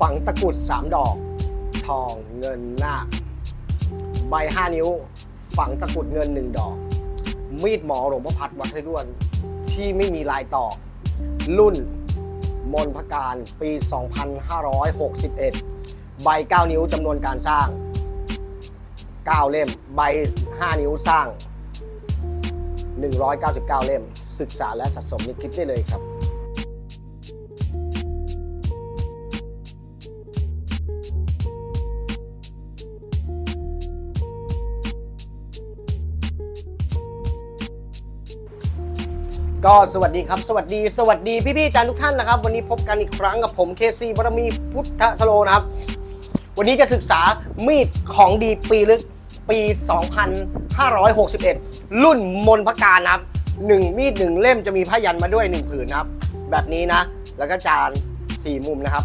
ฝังตะกรุดสามดอก ทองเงินนาคใบห้านิ้ว ฝังตะกรุดเงินหนึ่งดอก มีดหมอหลวงพ่อพัดวัดให้ด้วน ที่ไม่มีลายต่อ รุ่นมนพการปี 2561 ใบ 9 นิ้วจำนวนการสร้าง 9 เล่ม ใบ 5 นิ้วสร้าง 199 เล่ม ศึกษาและสะสมในคลิปได้เลยครับ ก็สวัสดีครับสวัสดีสวัสดีพี่ๆอาจารย์ทุกท่านนะครับ วันนี้พบกันอีกครั้งกับผมเคซีบารมีพุทธสโลนะครับ วันนี้จะศึกษามีดของดีปีลึกปี 2561 รุ่นมนพการนะครับหนึ่งมีดหนึ่งเล่มจะมีผ้ายันมาด้วยหนึ่งผืนนะครับ แบบนี้นะ แล้วก็จานสี่มุมนะครับ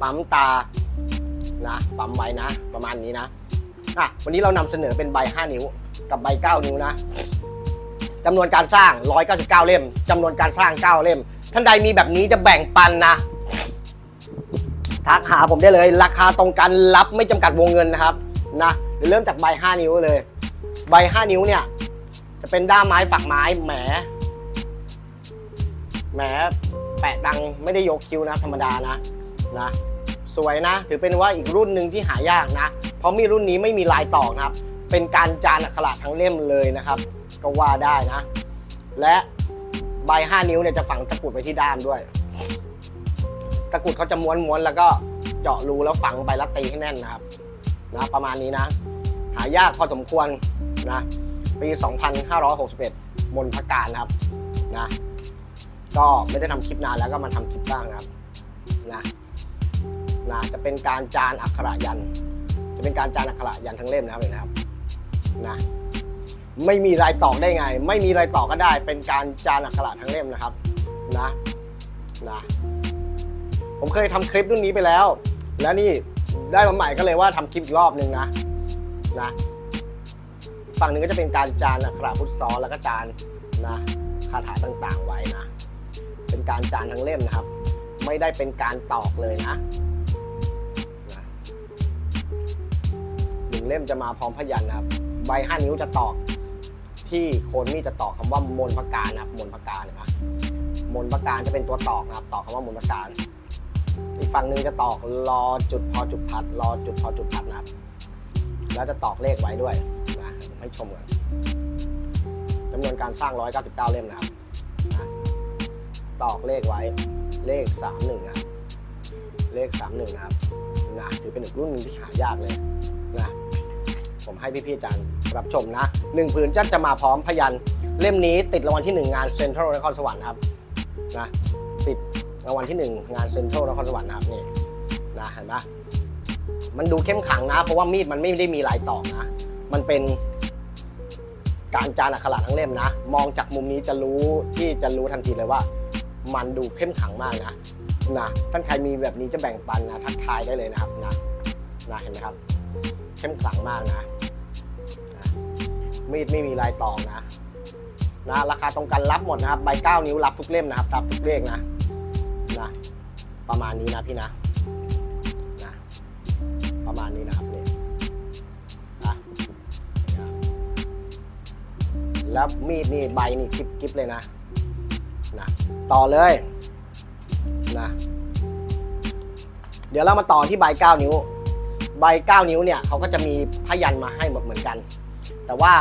ปั๊มตานะปั๊มไว้นะ ประมาณนี้นะอะวันนี้เรานำเสนอเป็นใบ 5 นิ้วกับใบ 9 นิ้วนะ จำนวนการสร้าง 199 เล่มจำนวนการสร้าง 9 เล่ม ท่านใดมีแบบนี้จะแบ่งปันนะทักหาผมได้เลย ราคาตรงกันรับไม่จำกัดวงเงินนะครับนะเริ่มจากใบ 5 นิ้วเลย ใบ 5 นิ้วเนี่ย จะเป็นด้ามไม้ฝักไม้แหมแหมแปะดังไม่ได้ยกคิ้วนะธรรมดานะนะสวยนะ ถือเป็นว่าอีกรุ่นหนึ่งที่หายากนะ เพราะมีรุ่นนี้ไม่มีลายตอกนะครับ เป็นการจานอักขระทั้งเล่มเลยนะครับ ก็ว่าได้นะ และใบ 5 นิ้วเนี่ยจะฝังตะกรุดไว้ที่ด้ามด้วย ตะกรุดเขาจะม้วนๆแล้วก็เจาะรูแล้วฝังใบละตีให้แน่นนะครับนะประมาณนี้นะ หายากพอสมควรนะปี 2561 มนพการครับนะก็ไม่ได้ทำคลิปนานแล้วก็มาทำคลิปบ้างครับนะนะจะเป็นการจานอักขระยัน จะเป็นการจานอักขระยันทั้งเล่มนะครับเห็นนะครับนะ ไม่มีรายต่อได้ไง ไม่มีรายต่อก็ได้ เป็นการจานอักขระทั้งเล่มนะครับนะนะผมเคยทำคลิปรุ่นนี้ไปแล้ว แล้วนี่ได้มาใหม่ก็เลยว่าทำคลิปอีกรอบหนึ่งนะนะฝั่งหนึ่งก็จะเป็นการจานอักขระพุทธซ้อนแล้วก็จานนะคาถาต่างๆไว้นะ เป็นการจานทั้งเล่มนะครับ ไม่ได้เป็นการตอกเลยนะหนึ่งเล่มจะมาพร้อมพยัญนะครับ ใบห้านิ้วจะตอก ที่โคนมีดจะตอกคำว่ามนพการนะครับมนพการเห็นไหมมนพการจะเป็นตัวตอกนะครับตอกคำว่ามนพการอีกฝั่งหนึ่งจะตอกรอจุดพอจุดพัดรอจุดพอจุดพัดนะครับ แล้วจะตอกเลขไว้ด้วยนะผมให้ชมกันจำนวนการสร้าง 199 เล่มนะครับนะตอกเลขไว้เลข 31นะครับเลข 31 นะครับนะถือเป็นอีกรุ่นหนึงที่หายากเลยนะผมให้พี่ๆอาจา รับชมนะหนึ่งผืนจะจะมาพร้อมพยันเล่มนี้ติดรางวัลที่ 1 งานเซ็นทรัลนครสวรรค์ครับนะติดรางวัลที่ 1 งานเซ็นทรัลนครสวรรค์นะครับนี่นะเห็นปะมันดูเข้มขังนะ เพราะว่ามีดมันไม่ได้มีลายตอกนะ มันเป็นการจานอักขระทั้งเล่มนะ มองจากมุมนี้จะรู้ที่จะรู้ทันทีเลยว่า มันดูเข้มขังมากนะนะท่านใครมีแบบนี้จะแบ่งปันนะทักทายได้เลยนะครับนะนะเห็นไหมครับ เข้มขลังมากนะ มีดไม่มีลายตองนะนะราคาตรงกันรับหมดนะครับใบ9นิ้วรับทุกเล่มนะครับรับทุกเลขนะนะประมาณนี้นะพี่นะนะประมาณนี้นะครับเนี่ยนะนะแล้วมีดนี่ใบนี่กิบกิบเลยนะนะต่อเลยนะเดี๋ยวเรามาต่อที่ใบ9นิ้ว ใบ9นิ้วเนี่ยเขาก็จะมีพยันมาให้หมดเหมือนกัน แต่ว่า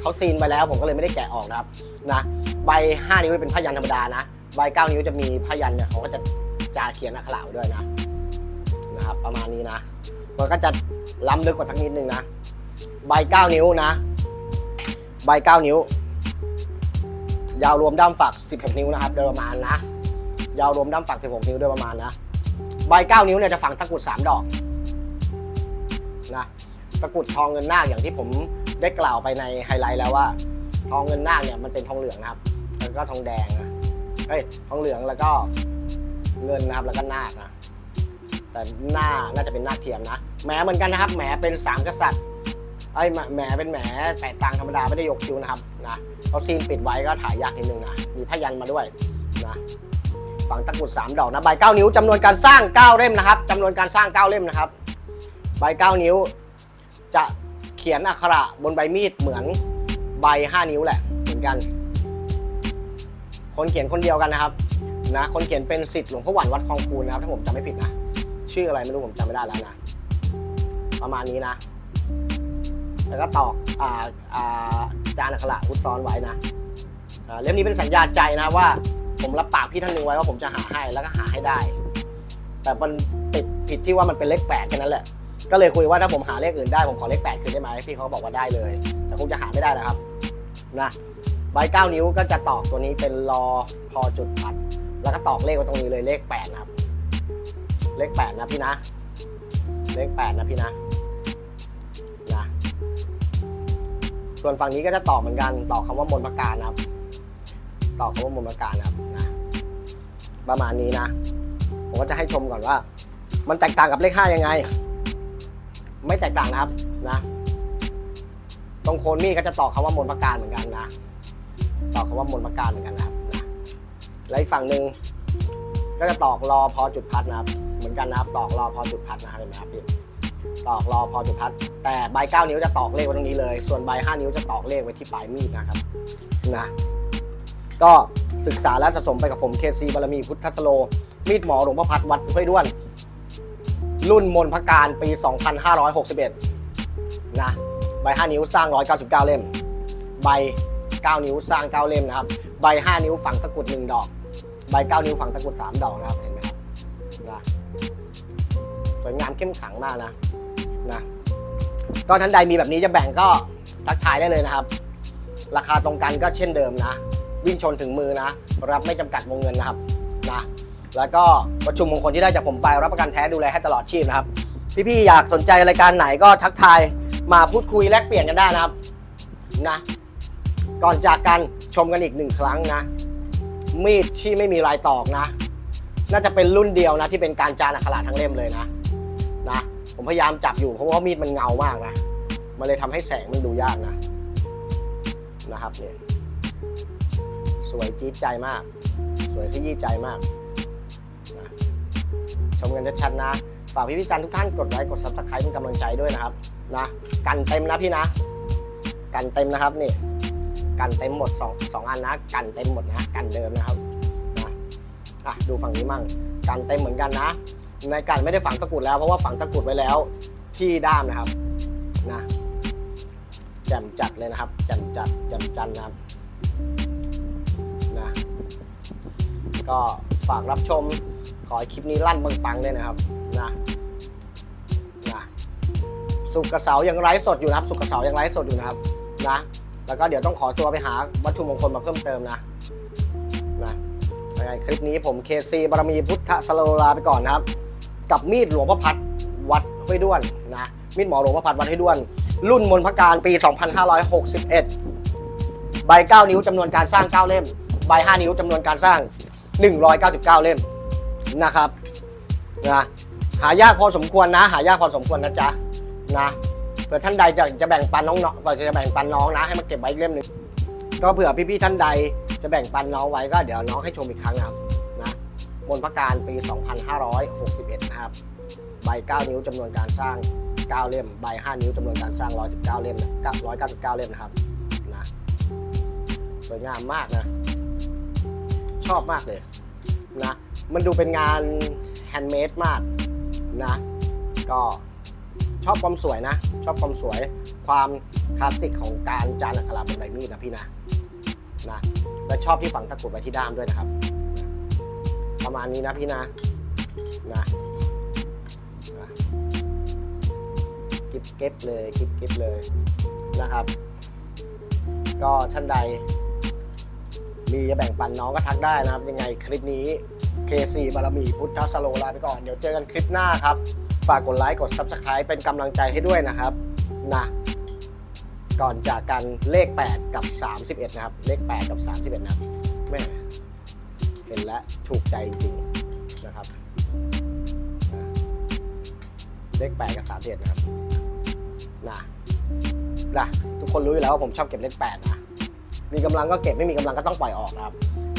เขาซีนไปแล้วผมก็เลยไม่ได้แกะออกนะครับนะใบ 5 นิ้วเป็นพยันธรรมดานะใบ 9 นิ้วจะมีพยันเนี่ยเขาก็จะจาเขียนอักขระด้วยนะนะครับ ประมาณนี้นะมันก็จะล้ำลึกกว่าทักนิดนึงนะใบ 9 นิ้วนะ ใบ 9 นิ้ว ยาวรวมด้ามฝัก 16 นิ้วนะครับโดยประมาณนะ ยาวรวมด้ามฝัก 16 นิ้วโดยประมาณนะใบ 9 นิ้วเนี่ยจะฝังตะกรุด 3 ดอกนะตะกรุดทองเงินนาคอย่างที่ผม ได้กล่าวไปในไฮไลท์แล้วว่า ทองเงินนาคเนี่ยมันเป็นทองเหลืองนะครับ แล้วก็ทองแดงนะเฮ้ยทองเหลืองแล้วก็เงินนะครับแล้วก็นาคนะแต่หน้าน่าจะเป็นนาคเทียมนะแหมเหมือนกันนะครับแหมเป็นสามกษัตริย์ไอ้แหมเป็นแหมแปะตังธรรมดาไม่ได้ยกคิ้วนะครับนะเอาซีนปิดไว้ก็ถ่ายยากนิดนึงนะมีพยันมาด้วยนะฝังตะกรุด3ดอกนะใบ9นิ้วจำนวนการสร้าง 9 เล่มนะครับจำนวนการสร้าง 9 เล่มนะครับใบ9นิ้วจะ เขียนอักขระบนใบมีดเหมือนใบ 5 นิ้วแหละเหมือนกัน คนเขียนคนเดียวกันนะครับนะคนเขียนเป็นสิทธิ์หลวงพ่อหวันวัดคลองคูนนะครับถ้าผมจำไม่ผิดนะชื่ออะไรไม่รู้ผมจำไม่ได้แล้วนะประมาณนี้นะ แล้วก็ตอกอ่าอ่าจานอักขระพุทซ้อนไว้นะเล่มนี้เป็นสัญญาใจนะว่าผมรับปากพี่ท่านหนึ่งไว้ว่าผมจะหาให้แล้วก็หาให้ได้ แต่มันติดผิดที่ว่ามันเป็นเลขแปดแค่นั้นแหละ ก็เลยคุยว่าถ้าผมหาเลขอื่นได้ผมขอเลขแปดคืนได้ไหมพี่เขาบอกว่าได้เลย แต่คงจะหาไม่ได้แล้วครับนะใบเก้านิ้วก็จะตอกตัวนี้เป็นรอพอจุดพัด แล้วก็ตอกเลขไว้ตรงนี้เลยเลขแปดนะครับ เลขแปดนะพี่นะ เลขแปดนะพี่นะนะส่วนฝั่งนี้ก็จะตอกเหมือนกันตอกคำว่ามนประการนะครับ ตอกคำว่ามนประการนะครับนะประมาณนี้นะ ผมก็จะให้ชมก่อนว่า มันแตกต่างกับเลขห้ายังไง ไม่แตกต่างนะครับนะ ตรงโคนมีดก็จะตอกคำว่ามนต์ประการเหมือนกันนะ ตอกคำว่ามนต์ประการเหมือนกันนะครับนะและอีกฝั่งหนึ่งก็จะตอกรอพอจุดพัดนะครับ เหมือนกันนะครับ ตอกรอพอจุดพัดนะครับเห็นไหมครับพี่ตอกรอพอจุดพัด แต่ใบเก้านิ้วจะตอกเลขไว้ตรงนี้เลย ส่วนใบห้านิ้วจะตอกเลขไว้ที่ปลายมีดนะครับนะก็ศึกษาและสะสมไปกับผมเคซีบารมีพุทธสโล มีดหมอหลวงพ่อพัดวัดห้วยด้วน รุ่นมนพการปี 2561 นะ ใบ 5 นิ้วสร้าง 199 เล่ม ใบ 9 นิ้วสร้าง 9 เล่มนะครับ ใบ 5 นิ้วฝังตะกรุด 1 ดอก ใบ 9 นิ้วฝังตะกรุด 3 ดอกนะครับ เห็นไหมครับนะสวยงามเข้มขังมากนะ นะก็ท่านใดมีแบบนี้จะแบ่งก็ทักทายได้เลยนะครับ ราคาตรงกันก็เช่นเดิมนะ วิ่งชนถึงมือนะ รับไม่จำกัดวงเงินนะครับนะ แล้วก็ประชุมมงคลที่ได้จากผมไปรับประกันแท้ดูแลให้ตลอดชีพนะครับ พี่ๆอยากสนใจรายการไหนก็ทักทายมาพูดคุยแลกเปลี่ยนกันได้นะครับนะ ก่อนจากกันชมกันอีกหนึ่งครั้งนะ มีดที่ไม่มีลายตอกนะ น่าจะเป็นรุ่นเดียวนะ ที่เป็นการจานอักขระทั้งเล่มเลยนะนะ ผมพยายามจับอยู่เพราะว่ามีดมันเงามากนะมันเลยทำให้แสงมันดูยากนะนะครับเนี่ยสวยจี๊ดใจมาก สวยขยี้ใจมาก ชมกันชัดๆนะ ฝากพี่พี่จันทุกท่านกดไลค์กดซับสไครต์เป็นกำลังใจด้วยนะครับนะกันเต็มนะพี่นะ กันเต็มนะครับนี่กันเต็มหมดสองสองอันนะ กันเต็มหมดนะกันเดิมนะครับนะอะดูฝั่งนี้มั่งกันเต็มเหมือนกันนะ ในกันไม่ได้ฝังตะกรุดแล้วเพราะว่าฝังตะกรุดไว้แล้วที่ด้ามนะครับนะแจ่มจัดเลยนะครับแจ่มจัดแจ่มจันนะครับนะก็ฝากรับชม ขอให้คลิปนี้ลั่นปังๆด้วยนะครับนะนะสุกกับเสายังไลฟ์สดอยู่นะครับ สุกกับเสายังไลฟ์สดอยู่นะครับนะแล้วก็เดี๋ยวต้องขอตัวไปหาวัตถุมงคลมาเพิ่มเติมนะนะยังไงคลิปนี้ผมเคซีบารมีพุทธสโลลาไปก่อนนะครับ กับมีดหลวงพ่อพัดวัดห้วยด้วนนะมีดหมอหลวงพ่อพัดวัดห้วยด้วน รุ่นมนพการปี 2561 ใบ 9 นิ้วจำนวนการสร้าง 9 เล่ม ใบ 5 นิ้วจำนวนการสร้าง 199 เล่ม นะครับนะหายากพอสมควรนะ หายากพอสมควรนะจ๊ะนะเผื่อท่านใดจะจะแบ่งปันน้องๆก็จะแบ่งปันน้องนะ ให้มาเก็บไว้เล่มหนึ่งก็เผื่อพี่ๆท่านใดจะแบ่งปันน้องไว้ก็เดี๋ยวน้องให้ชมอีกครั้งนะครับนะมนพระการปี 2561 นะครับ ใบ 9 นิ้วจำนวนการสร้าง 9 เล่ม ใบ 5 นิ้วจำนวนการสร้าง 119 เล่มนะ199 เล่มนะครับนะสวยงามมากนะ ชอบมากเลย นะ มันดูเป็นงานแฮนด์เมดมากนะ ก็ชอบความสวยนะ ชอบความสวยความคลาสสิกของการจานอักขระบนใบมีดนะพี่นะนะและชอบที่ฝังตะกรุดไว้ที่ด้ามด้วยนะครับ ประมาณนี้นะพี่นะนะนะกิบเก็บเลยกิบเก็บเลยนะครับ ก็ท่านใด มีจะแบ่งปันน้องก็ทักได้นะครับ ยังไงคลิปนี้ KC บารมีพุทธสโลลาไปก่อน เดี๋ยวเจอกันคลิปหน้าครับ ฝากกดไลค์กด Subscribe เป็นกำลังใจให้ด้วยนะครับนะก่อนจากกันเลข 8 กับ 31 นะครับ เลข 8 กับ 31 นะครับแม่เห็นแล้วถูกใจจริงๆนะครับนะเลข 8 กับ 31 นะครับนะนะทุกคนรู้อยู่แล้วว่าผมชอบเก็บเลข 8 นะ มีกำลังก็เก็บไม่มีกำลังก็ต้องปล่อยออกนะครับ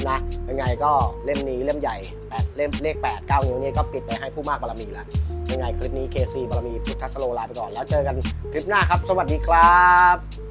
นะยังไงก็เล่มนี้เล่มใหญ่แปดเล่มเลข8 9นิ้วนี่ก็ปิดไปให้ผู้มากบารมีแล้วยังไงคลิปนี้ KC บารมีพุทธสโลลาไปก่อนแล้วเจอกันคลิปหน้าครับ สวัสดีครับ